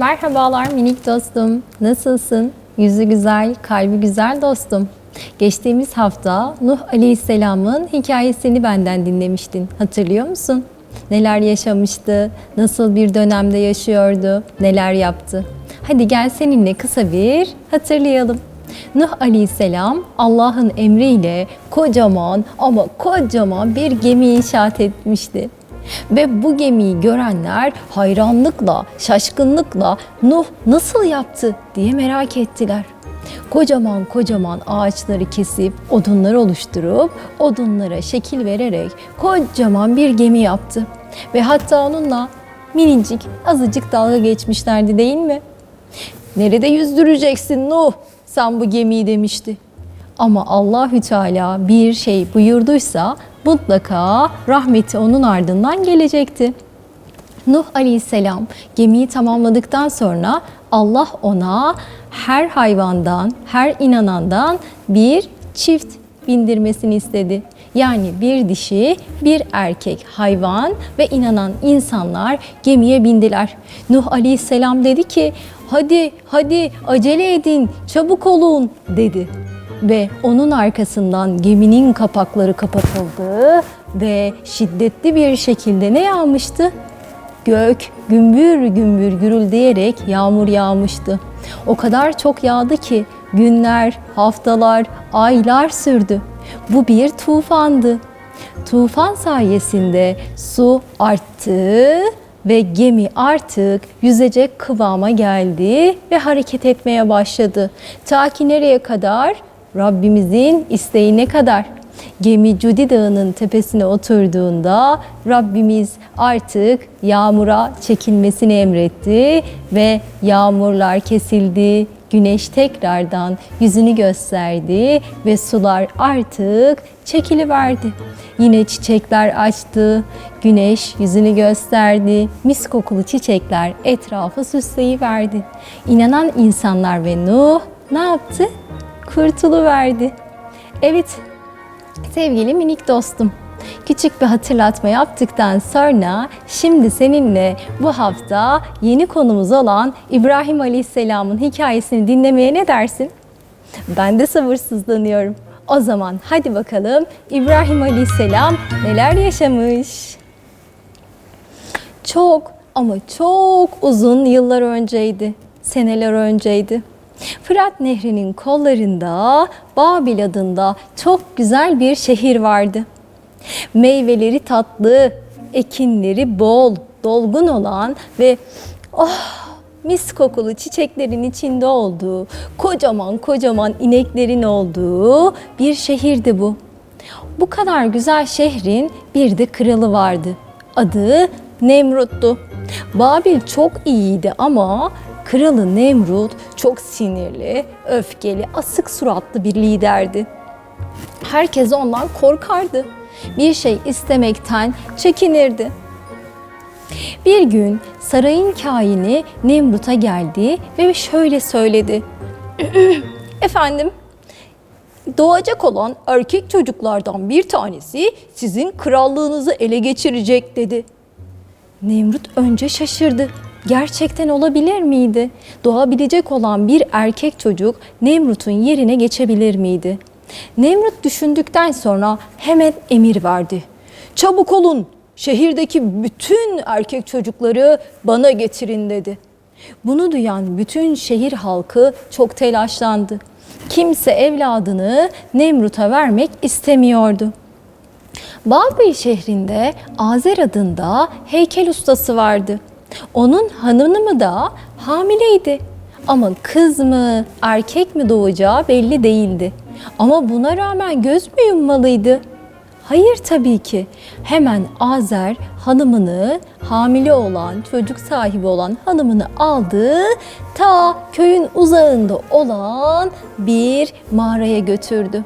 Merhabalar minik dostum. Nasılsın? Yüzü güzel, kalbi güzel dostum. Geçtiğimiz hafta Nuh Aleyhisselam'ın hikayesini benden dinlemiştin. Hatırlıyor musun? Neler yaşamıştı, nasıl bir dönemde yaşıyordu, neler yaptı. Hadi gel seninle kısa bir hatırlayalım. Nuh Aleyhisselam Allah'ın emriyle kocaman ama kocaman bir gemi inşaat etmişti. Ve bu gemiyi görenler hayranlıkla, şaşkınlıkla Nuh nasıl yaptı diye merak ettiler. Kocaman kocaman ağaçları kesip odunlar oluşturup odunlara şekil vererek kocaman bir gemi yaptı. Ve hatta onunla minicik azıcık dalga geçmişlerdi değil mi? Nerede yüzdüreceksin Nuh? Sen bu gemiyi demişti. Ama Allahü Teala bir şey buyurduysa mutlaka rahmeti onun ardından gelecekti. Nuh Aleyhisselam gemiyi tamamladıktan sonra Allah ona her hayvandan, her inanandan bir çift bindirmesini istedi. Yani bir dişi, bir erkek hayvan ve inanan insanlar gemiye bindiler. Nuh Aleyhisselam dedi ki, "Hadi, hadi acele edin, çabuk olun." dedi. Ve onun arkasından geminin kapakları kapatıldı ve şiddetli bir şekilde ne yağmıştı? Gök gümbür gümbür gürüldeyerek yağmur yağmıştı. O kadar çok yağdı ki günler, haftalar, aylar sürdü. Bu bir tufandı. Tufan sayesinde su arttı ve gemi artık yüzecek kıvama geldi ve hareket etmeye başladı. Ta ki nereye kadar? Rabbimizin isteğine kadar. Gemi Cudi Dağı'nın tepesine oturduğunda Rabbimiz artık yağmura çekilmesini emretti ve yağmurlar kesildi. Güneş tekrardan yüzünü gösterdi ve sular artık çekiliverdi. Yine çiçekler açtı, güneş yüzünü gösterdi, mis kokulu çiçekler etrafı süsleyiverdi. İnanan insanlar ve Nuh ne yaptı? Kurtuluverdi. Evet, Sevgili minik dostum, küçük bir hatırlatma yaptıktan sonra şimdi seninle bu hafta yeni konumuz olan İbrahim Aleyhisselam'ın hikayesini dinlemeye ne dersin? Ben de sabırsızlanıyorum. O zaman hadi bakalım İbrahim Aleyhisselam neler yaşamış? Çok ama çok uzun yıllar önceydi, seneler önceydi. Fırat Nehri'nin kollarında Babil adında çok güzel bir şehir vardı. Meyveleri tatlı, ekinleri bol, dolgun olan ve oh mis kokulu çiçeklerin içinde olduğu, kocaman kocaman ineklerin olduğu bir şehirdi bu. Bu kadar güzel şehrin bir de kralı vardı. Adı Nemrut'tu. Babil çok iyiydi ama Kralı Nemrut çok sinirli, öfkeli, asık suratlı bir liderdi. Herkes ondan korkardı. Bir şey istemekten çekinirdi. Bir gün sarayın kaini Nemrut'a geldi ve şöyle söyledi. Efendim, doğacak olan erkek çocuklardan bir tanesi sizin krallığınızı ele geçirecek dedi. Nemrut önce şaşırdı. Gerçekten olabilir miydi? Doğabilecek olan bir erkek çocuk Nemrut'un yerine geçebilir miydi? Nemrut düşündükten sonra hemen emir verdi. Çabuk olun, şehirdeki bütün erkek çocukları bana getirin dedi. Bunu duyan bütün şehir halkı çok telaşlandı. Kimse evladını Nemrut'a vermek istemiyordu. Babil şehrinde Azer adında heykel ustası vardı. Onun hanımı da hamileydi. Ama kız mı, erkek mi doğacağı belli değildi. Ama buna rağmen göz mü yummalıydı? Hayır tabii ki. Hemen Azer hanımını, hamile olan, çocuk sahibi olan hanımını aldı. Ta köyün uzağında olan bir mağaraya götürdü.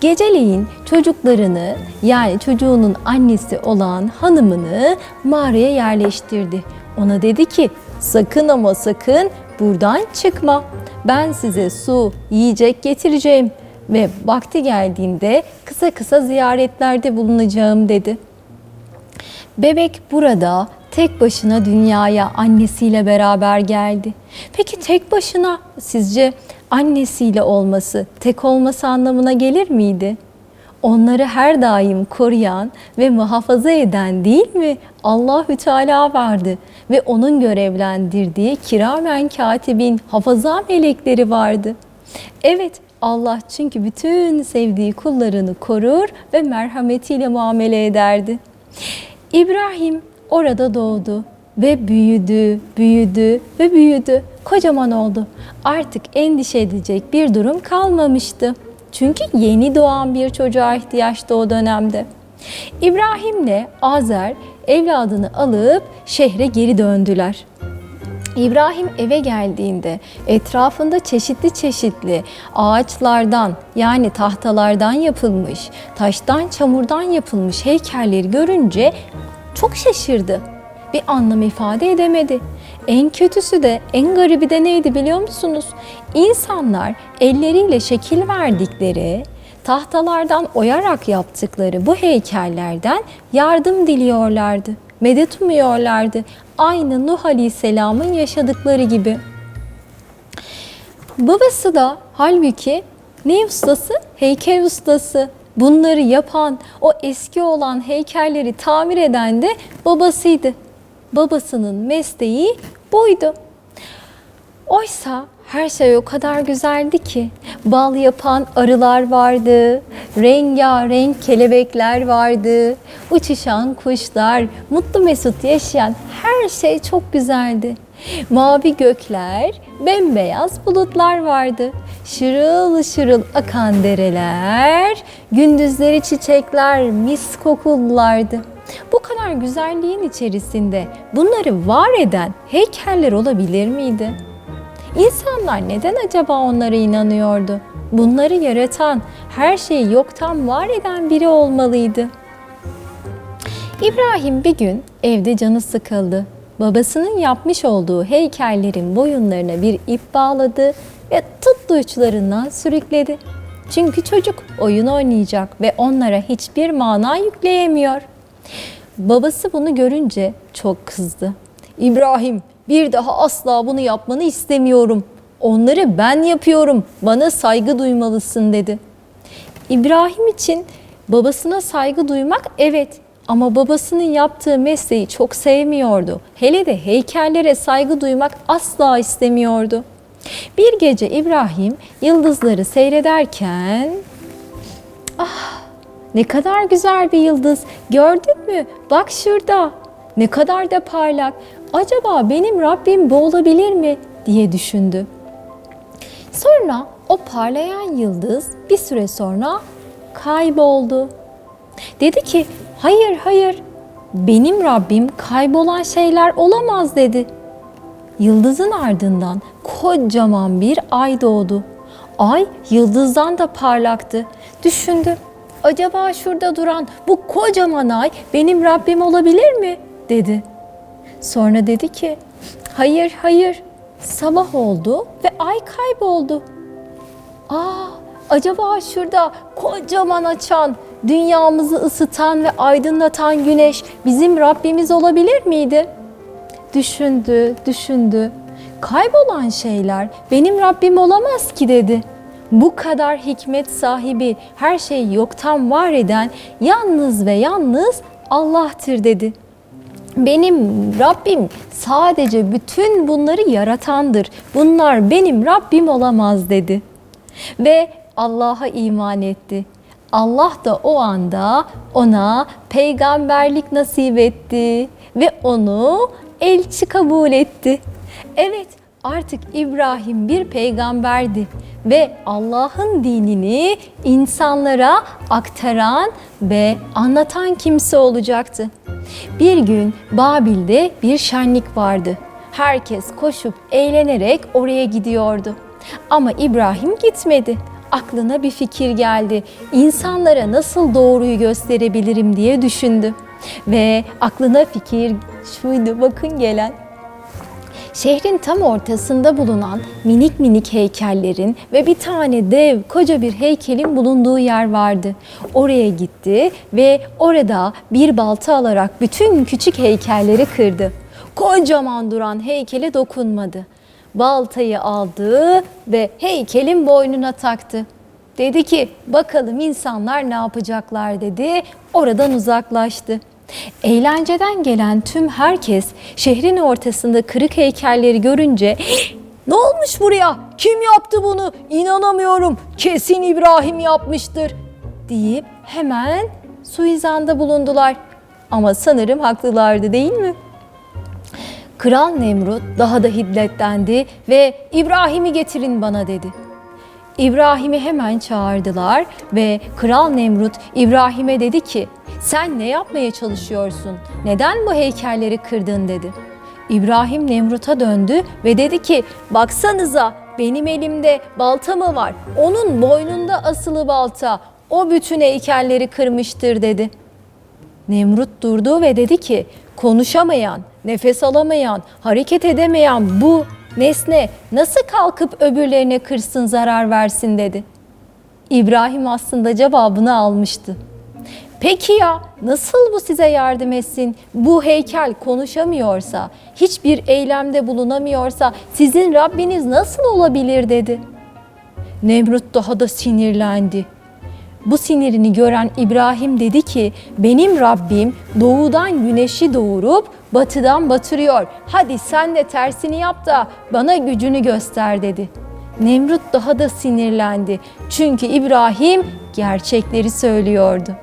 Geceleyin çocuklarını yani çocuğunun annesi olan hanımını mağaraya yerleştirdi. Ona dedi ki sakın ama sakın buradan çıkma. Ben size su, yiyecek getireceğim ve vakti geldiğinde kısa kısa ziyaretlerde bulunacağım dedi. Bebek burada tek başına dünyaya annesiyle beraber geldi. Peki tek başına sizce annesiyle olması, tek olması anlamına gelir miydi? Onları her daim koruyan ve muhafaza eden değil mi? Allahü Teala vardı ve onun görevlendirdiği kiramen katibin hafaza melekleri vardı. Evet, Allah çünkü bütün sevdiği kullarını korur ve merhametiyle muamele ederdi. İbrahim orada doğdu ve büyüdü, büyüdü ve büyüdü. Kocaman oldu. Artık endişe edecek bir durum kalmamıştı. Çünkü yeni doğan bir çocuğa ihtiyaçtı o dönemde. İbrahim'le Azer evladını alıp şehre geri döndüler. İbrahim eve geldiğinde etrafında çeşitli çeşitli ağaçlardan yani tahtalardan yapılmış, taştan, çamurdan yapılmış heykelleri görünce çok şaşırdı. Bir anlam ifade edemedi. En kötüsü de, en garibi de neydi biliyor musunuz? İnsanlar elleriyle şekil verdikleri, tahtalardan oyarak yaptıkları bu heykellerden yardım diliyorlardı. Medet umuyorlardı. Aynı Nuh Aleyhisselam'ın yaşadıkları gibi. Babası da halbuki ne ustası? Heykel ustası. Bunları yapan, o eski olan heykelleri tamir eden de babasıydı. Babasının mesleği buydu. Oysa her şey o kadar güzeldi ki. Bal yapan arılar vardı, rengarenk kelebekler vardı, uçuşan kuşlar, mutlu mesut yaşayan her şey çok güzeldi. Mavi gökler, bembeyaz bulutlar vardı. Şırıl şırıl akan dereler, gündüzleri çiçekler mis kokululardı. Bu kadar güzelliğin içerisinde bunları var eden heykeller olabilir miydi? İnsanlar neden acaba onlara inanıyordu? Bunları yaratan, her şeyi yoktan var eden biri olmalıydı. İbrahim bir gün evde canı sıkıldı. Babasının yapmış olduğu heykellerin boyunlarına bir ip bağladı ve tuttu uçlarından sürükledi. Çünkü çocuk oyun oynayacak ve onlara hiçbir mana yükleyemiyor. Babası bunu görünce çok kızdı. İbrahim bir daha asla bunu yapmanı istemiyorum. Onları ben yapıyorum. Bana saygı duymalısın dedi. İbrahim için babasına saygı duymak evet ama babasının yaptığı mesleği çok sevmiyordu. Hele de heykellere saygı duymak asla istemiyordu. Bir gece İbrahim yıldızları seyrederken ah ne kadar güzel bir yıldız. Gördün mü? Bak şurada. Ne kadar da parlak. Acaba benim Rabbim bu mi diye düşündü. Sonra o parlayan yıldız bir süre sonra kayboldu. Dedi ki, "Hayır, hayır. Benim Rabbim kaybolan şeyler olamaz." dedi. Yıldızın ardından kocaman bir ay doğdu. Ay yıldızdan da parlaktı. Düşündü. Acaba şurada duran bu kocaman ay benim Rabbim olabilir mi? dedi. Sonra dedi ki, hayır hayır sabah oldu ve ay kayboldu. Aa, acaba şurada kocaman açan, dünyamızı ısıtan ve aydınlatan güneş bizim Rabbimiz olabilir miydi? Düşündü, düşündü. Kaybolan şeyler benim Rabbim olamaz ki dedi. Bu kadar hikmet sahibi, her şeyi yoktan var eden yalnız ve yalnız Allah'tır dedi. Benim Rabbim sadece bütün bunları yaratandır. Bunlar benim Rabbim olamaz dedi. Ve Allah'a iman etti. Allah da o anda ona peygamberlik nasip etti ve onu elçi kabul etti. Evet, artık İbrahim bir peygamberdi ve Allah'ın dinini insanlara aktaran ve anlatan kimse olacaktı. Bir gün Babil'de bir şenlik vardı. Herkes koşup eğlenerek oraya gidiyordu. Ama İbrahim gitmedi. Aklına bir fikir geldi. İnsanlara nasıl doğruyu gösterebilirim diye düşündü. Ve aklına fikir şuydu bakın gelen. Şehrin tam ortasında bulunan minik minik heykellerin ve bir tane dev koca bir heykelin bulunduğu yer vardı. Oraya gitti ve orada bir balta alarak bütün küçük heykelleri kırdı. Kocaman duran heykele dokunmadı. Baltayı aldı ve heykelin boynuna taktı. Dedi ki bakalım insanlar ne yapacaklar dedi. Oradan uzaklaştı. Eğlenceden gelen tüm herkes şehrin ortasında kırık heykelleri görünce ne olmuş buraya? Kim yaptı bunu? İnanamıyorum. Kesin İbrahim yapmıştır deyip hemen suizanda bulundular. Ama sanırım haklılardı değil mi? Kral Nemrut daha da hiddetlendi ve İbrahim'i getirin bana dedi. İbrahim'i hemen çağırdılar ve Kral Nemrut İbrahim'e dedi ki sen ne yapmaya çalışıyorsun? Neden bu heykelleri kırdın dedi. İbrahim Nemrut'a döndü ve dedi ki baksanıza benim elimde balta mı var? Onun boynunda asılı balta. O bütün heykelleri kırmıştır dedi. Nemrut durdu ve dedi ki konuşamayan, nefes alamayan, hareket edemeyen bu nesne nasıl kalkıp öbürlerine kırsın zarar versin dedi. İbrahim aslında cevabını almıştı. Peki ya nasıl bu size yardım etsin? Bu heykel konuşamıyorsa, hiçbir eylemde bulunamıyorsa sizin Rabbiniz nasıl olabilir dedi. Nemrut daha da sinirlendi. Bu sinirini gören İbrahim dedi ki benim Rabbim doğudan güneşi doğurup batıdan batırıyor. Hadi sen de tersini yap da bana gücünü göster dedi. Nemrut daha da sinirlendi. Çünkü İbrahim gerçekleri söylüyordu.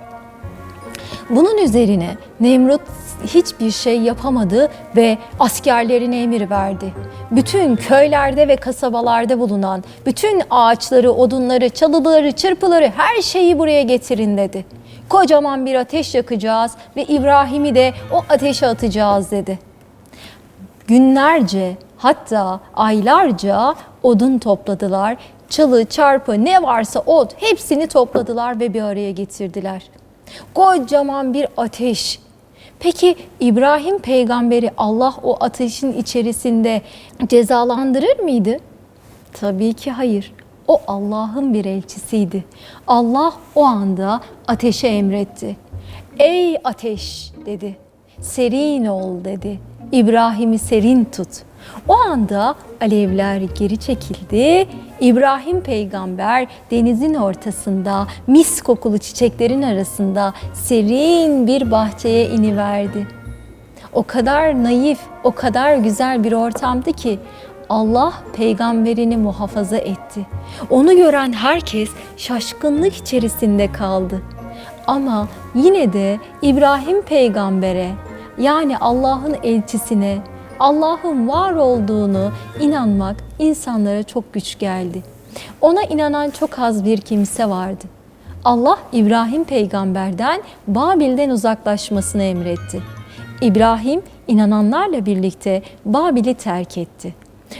Bunun üzerine Nemrut hiçbir şey yapamadı ve askerlerine emir verdi. Bütün köylerde ve kasabalarda bulunan bütün ağaçları, odunları, çalıları, çırpıları her şeyi buraya getirin dedi. Kocaman bir ateş yakacağız ve İbrahim'i de o ateşe atacağız dedi. Günlerce hatta aylarca odun topladılar. Çalı, çarpı ne varsa ot hepsini topladılar ve bir araya getirdiler. Kocaman bir ateş. Peki İbrahim peygamberi Allah o ateşin içerisinde cezalandırır mıydı? Tabii ki hayır. O Allah'ın bir elçisiydi. Allah o anda ateşe emretti. Ey ateş dedi. Serin ol dedi. İbrahim'i serin tut. O anda alevler geri çekildi. İbrahim peygamber denizin ortasında mis kokulu çiçeklerin arasında serin bir bahçeye iniverdi. O kadar naif, o kadar güzel bir ortamdı ki Allah peygamberini muhafaza etti. Onu gören herkes şaşkınlık içerisinde kaldı. Ama yine de İbrahim peygambere yani Allah'ın elçisine Allah'ın var olduğunu inanmak insanlara çok güç geldi. Ona inanan çok az bir kimse vardı. Allah İbrahim peygamberden Babil'den uzaklaşmasını emretti. İbrahim inananlarla birlikte Babil'i terk etti.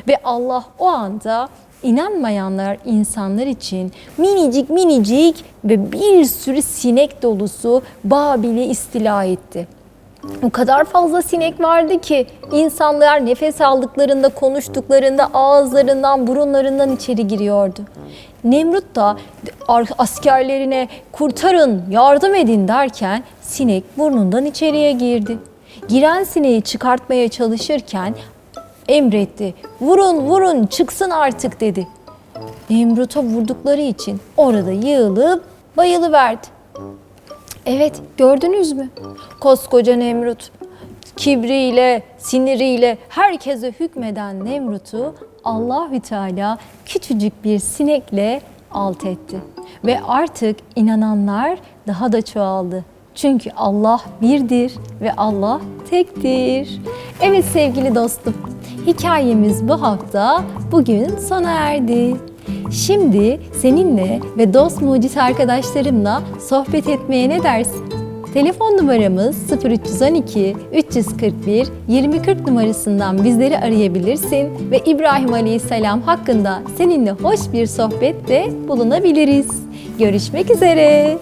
Ve Allah o anda inanmayanlar insanlar için minicik minicik ve bir sürü sinek dolusu Babil'i istila etti. O kadar fazla sinek vardı ki insanlar nefes aldıklarında, konuştuklarında ağızlarından, burunlarından içeri giriyordu. Nemrut da askerlerine kurtarın, yardım edin derken sinek burnundan içeriye girdi. Giren sineği çıkartmaya çalışırken emretti. Vurun vurun çıksın artık dedi. Nemrut'a vurdukları için orada yığılıp bayılıverdi. Evet gördünüz mü? Koskoca Nemrut kibriyle, siniriyle herkese hükmeden Nemrut'u Allahü Teala küçücük bir sinekle alt etti. Ve artık inananlar daha da çoğaldı. Çünkü Allah birdir ve Allah tektir. Evet sevgili dostum, hikayemiz bu hafta bugün sona erdi. Şimdi seninle ve dost mucit arkadaşlarımla sohbet etmeye ne dersin? Telefon numaramız 0312 341 2040 numarasından bizleri arayabilirsin ve İbrahim Aleyhisselam hakkında seninle hoş bir sohbette bulunabiliriz. Görüşmek üzere.